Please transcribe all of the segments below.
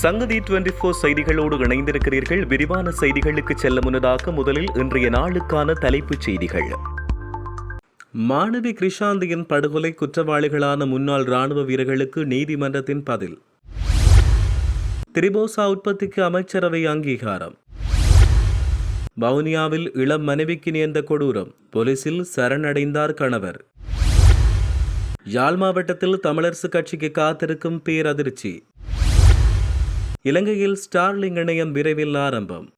சங்கதி twenty four செய்திகளோடு இணைந்திருக்கிறீர்கள். விரிவான செய்திகளுக்கு செல்ல முன்னதாக முதலில் இன்றைய நாளுக்கான தலைப்புச் செய்திகள். மாணவி கிருஷாந்தியின் படுகொலை குற்றவாளிகளான முன்னாள் ராணுவ வீரர்களுக்கு நீதிமன்றத்தின் பதில். திரிபோசா உற்பத்திக்கு அமைச்சரவை அங்கீகாரம். வவுனியாவில் இளம் மனைவிக்கு நேர்ந்த கொடூரம். போலீசில் சரணடைந்தார் கணவர். யாழ் மாவட்டத்தில் தமிழரசு கட்சிக்கு காத்திருக்கும் பேரதிர்ச்சி. இலங்கையில் ஸ்டார்லிங் இணையம் விரைவில் ஆரம்பம்.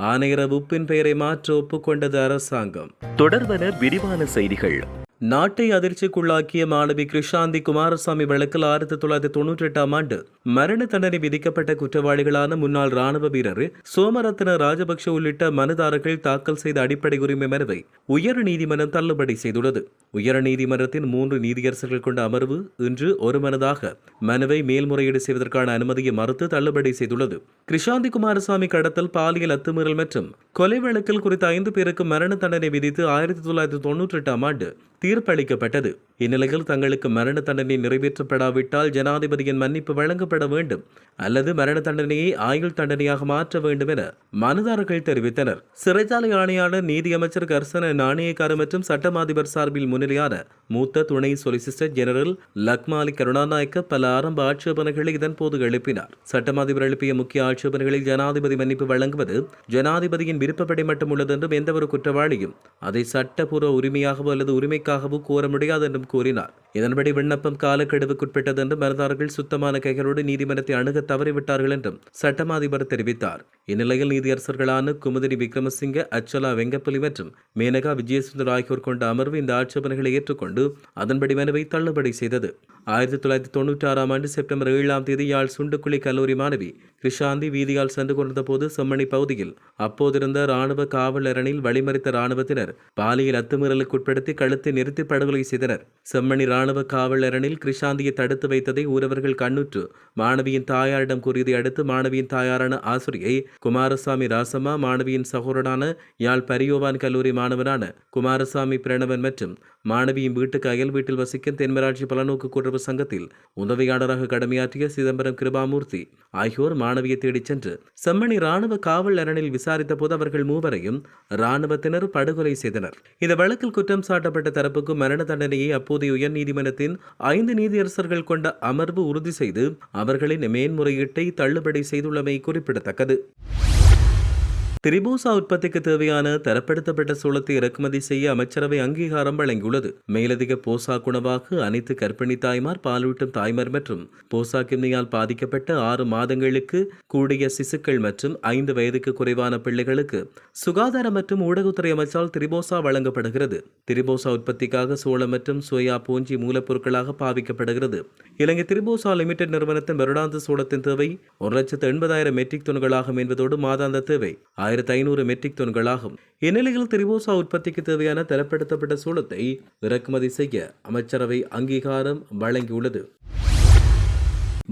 ஆணையர உப்பின் பெயரை மாற்ற ஒப்புக்கொண்டது அரசாங்கம். தொடர்வன விரிவான செய்திகள். நாட்டை அதிர்ச்சிக்குள்ளாக்கிய மாணவி கிருஷாந்தி குமாரசாமி வழக்கில் ஆயிரத்தி தொள்ளாயிரத்தி தொன்னூற்றி எட்டாம் ஆண்டு மரண தண்டனை விதிக்கப்பட்ட குற்றவாளிகளான முன்னாள் ராணுவ வீரர் சோமரத்ன ராஜபக்ஷ உள்ளிட்ட மனுதாரர்கள் தாக்கல் செய்த அடிப்படை உரிமை மனுவை உயர் நீதிமன்றம் தள்ளுபடி செய்துள்ளது. உயர் நீதிமன்றத்தின் மூன்று நீதியரசர்கள் கொண்ட அமர்வு இன்று ஒரு மனதாக மனுவை மேல்முறையீடு செய்வதற்கான அனுமதியை மறுத்து தள்ளுபடி செய்துள்ளது. கிருஷாந்தி குமாரசாமி கடத்தல் பாலியல் அத்துமீறல் மற்றும் கொலை வழக்கில் குறித்த ஐந்து பேருக்கு மரண தண்டனை விதித்து ஆயிரத்தி தொள்ளாயிரத்தி தொன்னூற்றி எட்டாம் ஆண்டு தீர்ப்பளிக்கப்பட்டது. இந்நிலையில் தங்களுக்கு மரண தண்டனை நிறைவேற்றப்படாவிட்டால் ஜனாதிபதியின் மன்னிப்பு வழங்கப்பட வேண்டும் அல்லது மரண தண்டனையை ஆயுள் தண்டனையாக மாற்ற வேண்டும் என மனுதாரர்கள் தெரிவித்தனர். சிறைச்சாலை ஆணையாளர் நீதியமைச்சர் கர்சன நாணயக்கார மற்றும் சட்டம் அதிபர் சார்பில் முன்னிலையான மூத்த துணை சொலிசிஸ்டர் ஜெனரல் லக்மாலி கருணாநாயக்க பல ஆரம்ப ஆட்சேபனைகளை இதன்போது எழுப்பினார். சட்டம் அதிபர் எழுப்பிய முக்கிய ஆட்சேபனைகளில் ஜனாதிபதி மன்னிப்பு வழங்குவது ஜனாதிபதியின் விருப்பப்படி மட்டும் உள்ளது என்றும் எந்தவொரு குற்றவாளியும் அதை சட்டப்பூர்வ உரிமையாகவோ அல்லது உரிமைக்காகவோ கோர முடியாது என்றும் கூறினார். இதன்படி விண்ணப்பம் காலக்கெடுவுக்குட்பட்டது என்றும் மனதாரர்கள் சுத்தமான கைகளோடு நீதிமன்றத்தை அணுக தவறிவிட்டார்கள் என்றும் சட்டமா அதிபர் தெரிவித்தார். இந்நிலையில் நீதியரசர்களான குமுதினி விக்ரமசிங்க அச்சலா வெங்கப்பலி மற்றும் மேனகா விஜயசுந்தர் ஆகியோர் கொண்ட அமர்வு இந்த ஆட்சேபனைகளை ஏற்றுக்கொண்டு அதன்படி மனுவை தள்ளுபடி செய்தது. ஆயிரத்தி தொள்ளாயிரத்தி தொண்ணூற்றி ஆறாம் ஆண்டு செப்டம்பர் ஏழாம் தேதி யாழ் சுண்டுக்குழி கல்லூரி மாணவி கிருஷாந்தி வீதியால் சென்று கொண்டிருந்த போது செம்மணி பகுதியில் அப்போதிருந்த ராணுவ காவலரணில் வழிமறித்த ராணுவத்தினர் பாலியல் அத்துமீறலுக்கு உட்படுத்தி கழுத்தை நிறுத்தி படுகொலை செய்தனர். செம்மணி ராணுவ காவலரணில் கிருஷாந்தியை தடுத்து வைத்ததை ஊரவர்கள் கண்ணுற்று மாணவியின் தாயாரிடம் கூறியதை அடுத்து மாணவியின் தாயாரான ஆசிரியை குமாரசாமி ராசம்மா மாணவியின் சகோதரனான யாழ் பரியோவான் கல்லூரி மாணவனான குமாரசாமி பிரணவன் மற்றும் மாணவியின் வீட்டுக்கு அயல் வீட்டில் வசிக்கும் தென்மராட்சி பலநோக்கு கூட்டுறவு சங்கத்தில் உதவியாளராக கடமையாற்றிய சிதம்பரம் கிருபாமூர்த்தி ஆகியோர் மாணவியை தேடிச் சென்று செம்மணி ராணுவ காவல் அரணில் விசாரித்த போது அவர்கள் மூவரையும் ராணுவத்தினர் படுகொலை செய்தனர். இந்த வழக்கில் குற்றம் சாட்டப்பட்ட தரப்புக்கு மரண தண்டனையை அப்போதைய உயர்நீதிமன்றத்தின் ஐந்து நீதியரசர்கள் கொண்ட அமர்வு உறுதி செய்து அவர்களின் மேன்முறையீட்டை தள்ளுபடி செய்துள்ளமை குறிப்பிடத்தக்கது. திரிபூசா உற்பத்திக்கு தேவையான தரப்படுத்தப்பட்ட சோளத்தை இறக்குமதி செய்ய அமைச்சரவை அங்கீகாரம் வழங்கியுள்ளது. மேலதிக போசா குணவாக அனைத்து கர்ப்பிணி தாய்மார் பாலூட்டும் தாய்மார் மற்றும் போசா கிம்னியால் பாதிக்கப்பட்ட ஆறு மாதங்களுக்கு கூடிய சிசுக்கள் மற்றும் ஐந்து வயதுக்கு குறைவான பிள்ளைகளுக்கு சுகாதார மற்றும் ஊடகத்துறை அமைச்சால் திரிபோசா வழங்கப்படுகிறது. திரிபோசா உற்பத்திக்காக சோளம் மற்றும் சோயா பூஞ்சி மூலப்பொருட்களாக பாவிக்கப்படுகிறது. இலங்கை திரிபோசா லிமிடெட் நிறுவனத்தின் வருடாந்த சோளத்தின் தேவை ஒரு லட்சத்து எண்பதாயிரம் மெட்ரிக் டன்களாகும் என்பதோடு மாதாந்த தேவை. ஆயிரத்தி ஐநூறு மெட்ரிக் டன்களாகும் இந்நிலையில் திரிபோசா உற்பத்திக்கு தேவையான தரப்படுத்தப்பட்ட சூளத்தை இறக்குமதி செய்ய அமைச்சரவை அங்கீகாரம் வழங்கியுள்ளது.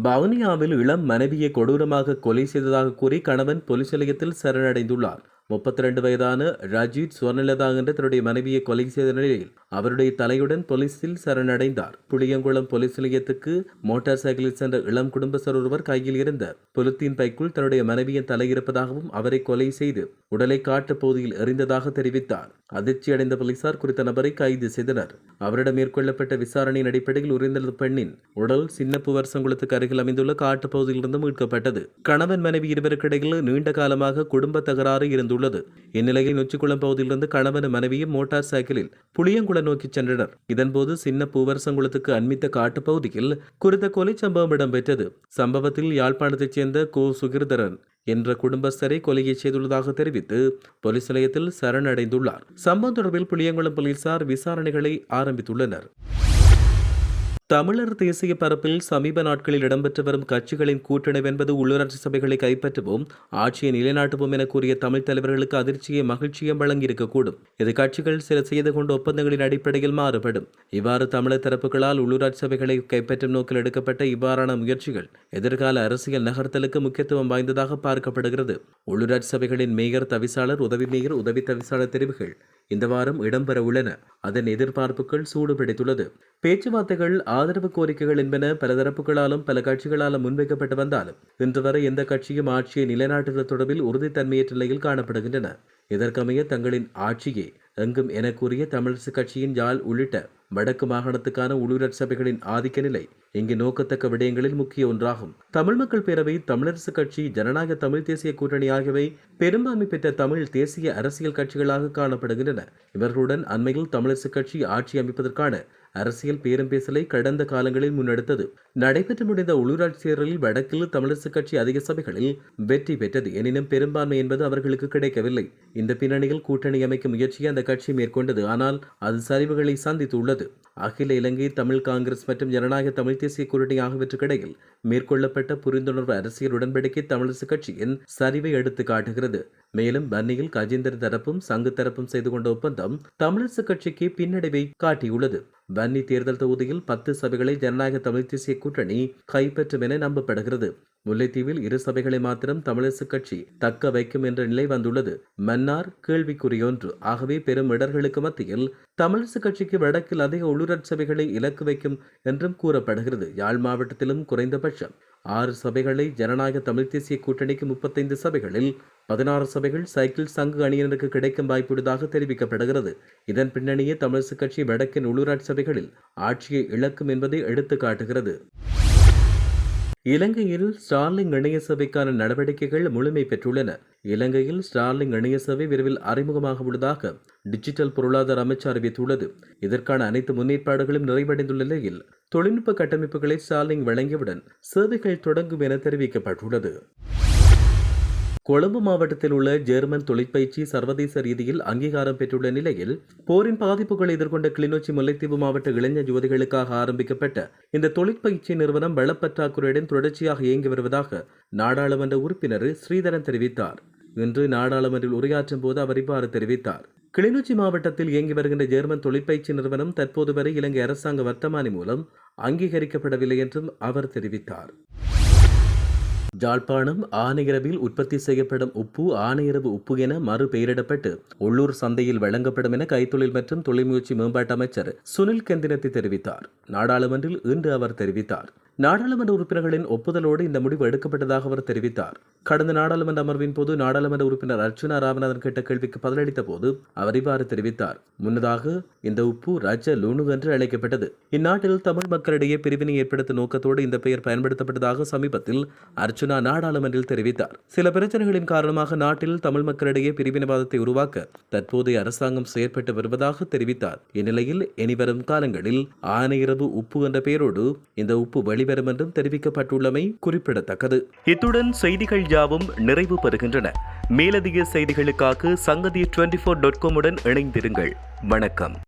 பவுனியாவில் இளம் மனைவியை கொடூரமாக கொலை செய்ததாக கூறி கணவன் போலீஸ் நிலையத்தில் சரணடைந்துள்ளார். முப்பத்தி ரெண்டு வயதான ரஜித் சுவர்ணலதா என்ற தன்னுடைய மனைவியை கொலை செய்த நிலையில் அவருடைய தலையுடன் போலீசில் சரணடைந்தார். புளியங்குளம் போலீஸ் நிலையத்துக்கு மோட்டார் சைக்கிளில் சென்ற இளம் குடும்பஸ்தர் ஒருவர் கையில் இருந்த பொலித்தீன் பைக்குள் தன்னுடைய மனைவியின் தலை இருப்பதாகவும் அவரை கொலை செய்து உடலை காட்டு பகுதியில் எறிந்ததாக தெரிவித்தார். அதிர்ச்சியடைந்த போலீசார் குறித்த நபரை கைது செய்தனர். அவரிடம் மேற்கொள்ளப்பட்ட விசாரணையின் அடிப்படையில் உறைந்த பெண்ணின் உடல் சின்னப்பு வருஷங்குளத்துக்கு அருகில் அமைந்துள்ள காட்டு பகுதியிலிருந்து மீட்கப்பட்டது. கணவன் மனைவி இருவருக்கிடையில் நீண்ட காலமாக குடும்ப தகராறு இருந்துள்ளது. இந்நிலையில் நொச்சிக்குளம் பகுதியிலிருந்து கணவன் மனைவியும் மோட்டார் சைக்கிளில் புளியங்குளம் நோக்கி சென்றனர். இதன்போது சின்ன பூவரசங்குளத்துக்கு அண்மித்த காட்டுப்பகுதியில் குறித்த கொலை சம்பவம் இடம்பெற்றது. சம்பவத்தில் யாழ்ப்பாணத்தைச் சேர்ந்த கோ. சுகிர்தரன் என்ற குடும்பஸ்தரை கொலையை செய்துள்ளதாக தெரிவித்து போலீஸ் நிலையத்தில் சரணடைந்துள்ளார். சம்பவம் தொடர்பில் புளியங்குளம் போலீசார் விசாரணைகளை ஆரம்பித்துள்ளனர். தமிழர் தேசிய பரப்பில் சமீப நாட்களில் இடம்பெற்று வரும் கட்சிகளின் கூட்டணி என்பது உள்ளூராட்சி சபைகளை கைப்பற்றவும் ஆட்சியை நிலைநாட்டுவோம் என கூறிய தமிழ் தலைவர்களுக்கு அதிர்ச்சியை மகிழ்ச்சியும் வழங்கியிருக்கக்கூடும். இது கட்சிகள் சில செய்து கொண்ட ஒப்பந்தங்களின் அடிப்படையில் மாறுபடும். இவ்வாறு தமிழர் தரப்புகளால் உள்ளூராட்சி சபைகளை கைப்பற்றும் நோக்கில் எடுக்கப்பட்ட இவ்வாறான முயற்சிகள் எதிர்கால அரசியல் நகர்த்தலுக்கு முக்கியத்துவம் வாய்ந்ததாக பார்க்கப்படுகிறது. உள்ளூராட்சி சபைகளின் மேயர் தவிசாளர் உதவி மேயர் உதவி தவிசாளர் தெரிவுகள் இந்த வாரம் இடம்பெற உள்ளன அதன் எதிர்பார்ப்புகள் சூடுபிடித்துள்ளது. பேச்சுவார்த்தைகள் ஆதரவு கோரிக்கைகள் என்பன பல தரப்புகளாலும் பல கட்சிகளாலும் முன்வைக்கப்பட்டு வந்தாலும் இன்று வரை எந்த கட்சியும் ஆட்சியை நிலைநாட்டுவது தொடர்பில் உறுதித்தன்மையற்ற நிலையில் காணப்படுகின்றன. இதற்கமைய தங்களின் ஆட்சியை எங்கும் என கூறிய தமிழரசு கட்சியின் யாழ் உள்ளிட்ட வடக்கு மாகாணத்துக்கான உள்ளூராட்சி சபைகளின் ஆதிக்க நிலை இங்கு நோக்கத்தக்க விடயங்களில் முக்கிய ஒன்றாகும். தமிழ் மக்கள் பேரவை தமிழரசு கட்சி ஜனநாயக தமிழ் தேசிய கூட்டணி ஆகியவை பெரும்பான்மை பெற்ற தமிழ் தேசிய அரசியல் கட்சிகளாக காணப்படுகின்றன. இவர்களுடன் அண்மையில் தமிழரசு கட்சி ஆட்சி அமைப்பதற்கான அரசியல் பேரம் பேசலை கடந்த காலங்களில் முன்னெடுத்தது. நடைபெற்று முடிந்த உள்ளூராட்சி தேர்தலில் வடக்கில் தமிழரசு கட்சி அதிக சபைகளில் வெற்றி பெற்றது எனினும் பெரும்பான்மை என்பது அவர்களுக்கு கிடைக்கவில்லை. இந்த பின்னணியில் கூட்டணி அமைக்கும் முயற்சியை அந்த கட்சி மேற்கொண்டது. ஆனால் அது சரிவுகளை சந்தித்துள்ளது. அகில இலங்கை தமிழ் காங்கிரஸ் மற்றும் ஜனநாயக தமிழ் தேசிய கூட்டணி ஆகியவற்றுக்கிடையில் மேற்கொள்ளப்பட்ட புரிந்துணர்வு அரசியல் உடன்படிக்கை தமிழரசுக் கட்சியின் சரிவை எடுத்து காட்டுகிறது. மேலும் பன்னியில் கஜேந்திர தரப்பும் சங்கு தரப்பும் செய்து கொண்ட ஒப்பந்தம் தமிழரசுக் கட்சிக்கு பின்னடைவை காட்டியுள்ளது. வன்னி தேர்தல் தொகுதியில் பத்து சபைகளை ஜனநாயக தமிழ் தேசிய கூட்டணி கைப்பற்றும் என நம்பப்படுகிறது. முல்லைத்தீவில் இரு சபைகளை மாத்திரம் தமிழரசுக் கட்சி தக்க வைக்கும் என்ற நிலை வந்துள்ளது. மன்னார் கேள்விக்குறியொன்று. ஆகவே பெரும் இடர்களுக்கு மத்தியில் தமிழரசுக் கட்சிக்கு வடக்கில் அதிக உள்ளூராட்சி சபைகளை இலக்கு வைக்கும் என்றும் கூறப்படுகிறது. யாழ் மாவட்டத்திலும் குறைந்தபட்சம் ஆறு சபைகளை ஜனநாயக தமிழ் தேசிய கூட்டணிக்கு முப்பத்தைந்து சபைகளில் பதினாறு சபைகள் சைக்கிள் சங்கு அணியினருக்கு கிடைக்கும் வாய்ப்புள்ளதாக தெரிவிக்கப்படுகிறது. இதன் பின்னணியே தமிழரசுக் கட்சி வடக்கின் உள்ளூராட்சி சபைகளில் ஆட்சியை இழக்கும் என்பதை எடுத்து காட்டுகிறது இலங்கையில் ஸ்டார்லிங் இணைய சபைக்கான நடவடிக்கைகள் முழுமை பெற்றுள்ளன. இலங்கையில் ஸ்டார்லிங் இணைய சபை விரைவில் அறிமுகமாக உள்ளதாக டிஜிட்டல் பொருளாதார அமைச்சு அறிவித்துள்ளது. இதற்கான அனைத்து முன்னேற்பாடுகளும் நிறைவடைந்துள்ள நிலையில் தொழில்நுட்ப கட்டமைப்புகளை ஸ்டார்லிங் வழங்கியவுடன் சேவைகள் தொடங்கும் என தெரிவிக்கப்பட்டுள்ளது. கொழும்பு மாவட்டத்தில் உள்ள ஜெர்மன் தொழிற்பயிற்சி சர்வதேச ரீதியில் அங்கீகாரம் பெற்றுள்ள நிலையில் போரின் பாதிப்புகளை எதிர்கொண்ட கிளிநொச்சி முல்லைத்தீவு மாவட்ட இளைஞர் யுவதிகளுக்காக ஆரம்பிக்கப்பட்ட இந்த தொழிற்பயிற்சி நிறுவனம் வளப்பற்றாக்குறையுடன் தொடர்ச்சியாக இயங்கி வருவதாக நாடாளுமன்ற உறுப்பினர் ஸ்ரீதரன் தெரிவித்தார். இன்று நாடாளுமன்றில் உரையாற்றும் போது அவர் இவ்வாறு தெரிவித்தார். கிளிநொச்சி மாவட்டத்தில் இயங்கி வருகின்ற ஜெர்மன் தொழிற்பயிற்சி நிறுவனம் தற்போது வரை இலங்கை அரசாங்க வர்த்தமானி மூலம் அங்கீகரிக்கப்படவில்லை என்றும் அவர் தெரிவித்தார். ஜாழ்ப்பாணம் ஆனையரவில் உற்பத்தி செய்யப்படும் உப்பு ஆனையரவு உப்பு என மறு பெயரிடப்பட்டு உள்ளூர் சந்தையில் வழங்கப்படும் என கைத்தொழில் மற்றும் தொழில்முயற்சி மேம்பாட்டு அமைச்சர் சுனில் கந்தினத்தி தெரிவித்தார். நாடாளுமன்றில் இன்று அவர் தெரிவித்தார். நாடாளுமன்ற உறுப்பினர்களின் ஒப்புதலோடு இந்த முடிவு எடுக்கப்பட்டதாக அவர் தெரிவித்தார். கடந்த நாடாளுமன்ற அமர்வின் போது நாடாளுமன்ற உறுப்பினர் அர்ச்சுனா ராமநாதன் கேட்ட கேள்விக்கு பதிலளித்த போது அவர் இவ்வாறு தெரிவித்தார். முன்னதாக இந்த உப்பு ரஜ லூனு என்று அழைக்கப்பட்டது. இந்நாட்டில் தமிழ் மக்களிடையே பிரிவினை ஏற்படுத்தும் நோக்கத்தோடு இந்த பெயர் பயன்படுத்தப்பட்டதாக சமீபத்தில் அர்ச்சு அர்ச்சனா நாடாளுமன்றில் தெரிவித்தார். சில பிரச்சனைகளின் காரணமாக நாட்டில் தமிழ் மக்களிடையே பிரிவினவாதத்தை உருவாக்க தற்போதைய அரசாங்கம் செயற்பட்டு வருவதாக தெரிவித்தார். இந்நிலையில் இனிவரும் காலங்களில் ஆனையிரவு உப்பு என்ற பெயரோடு இந்த உப்பு வெளிவரும் என்றும் தெரிவிக்கப்பட்டுள்ளமை குறிப்பிடத்தக்கது. இத்துடன் செய்திகள் யாவும் நிறைவு பெறுகின்றன. மேலதிக செய்திகளுக்காக சங்கதி டுவெண்டி ஃபோர் டாட் காமுடன் இணைந்திருங்கள். வணக்கம்.